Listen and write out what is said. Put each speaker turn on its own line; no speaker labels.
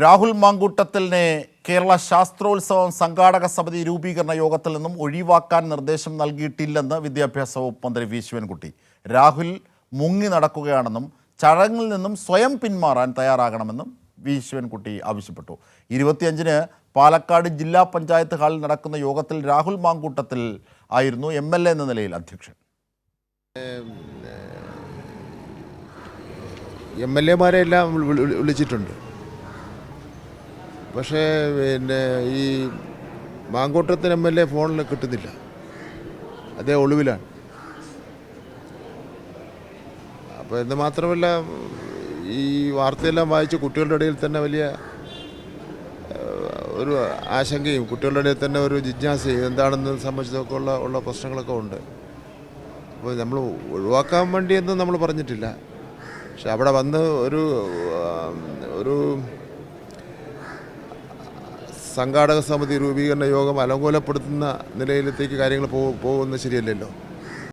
രാഹുൽ മാങ്കൂട്ടത്തിലിനെ കേരള ശാസ്ത്രോത്സവം സംഘാടക സമിതി രൂപീകരണ യോഗത്തിൽ നിന്നും ഒഴിവാക്കാൻ നിർദ്ദേശം നൽകിയിട്ടില്ലെന്ന് വിദ്യാഭ്യാസ വകുപ്പ് മന്ത്രി വി. ശിവൻകുട്ടി. രാഹുൽ മുങ്ങി നടക്കുകയാണെന്നും ചടങ്ങിൽ നിന്നും സ്വയം പിന്മാറാൻ തയ്യാറാകണമെന്നും വി. ശിവൻകുട്ടി ആവശ്യപ്പെട്ടു. ഇരുപത്തിയഞ്ചിന് പാലക്കാട് ജില്ലാ പഞ്ചായത്ത് ഹാളിൽ നടക്കുന്ന യോഗത്തിൽ രാഹുൽ മാങ്കൂട്ടത്തിൽ ആയിരുന്നു എം. എൽ. എന്ന നിലയിൽ അധ്യക്ഷൻ.
എം. എൽ. എമാരെ എല്ലാം വിളി- വിളി- വിളിച്ചിട്ടുണ്ട്. പക്ഷേ പിന്നെ ഈ മാങ്കോട്ടത്തിന് എം എൽ എ ഫോണിൽ കിട്ടുന്നില്ല. അതേ ഒളിവിലാണ്. അപ്പോൾ എന്ന് മാത്രമല്ല ഈ വാർത്തയെല്ലാം വായിച്ച് കുട്ടികളുടെ ഇടയിൽ തന്നെ വലിയ ഒരു ആശങ്കയും കുട്ടികളുടെ ഇടയിൽ തന്നെ ഒരു ജിജ്ഞാസയും എന്താണെന്ന് സംബന്ധിച്ചതൊക്കെ ഉള്ള ഉള്ള പ്രശ്നങ്ങളൊക്കെ ഉണ്ട്. അപ്പോൾ നമ്മൾ ഒഴിവാക്കാൻ വേണ്ടിയെന്നും നമ്മൾ പറഞ്ഞിട്ടില്ല. പക്ഷെ അവിടെ വന്ന് ഒരു ഒരു സംഘാടക സമിതി രൂപീകരണ യോഗം അലങ്കോലപ്പെടുത്തുന്ന നിലയിലത്തേക്ക് കാര്യങ്ങൾ പോകുന്നത് ശരിയല്ലല്ലോ?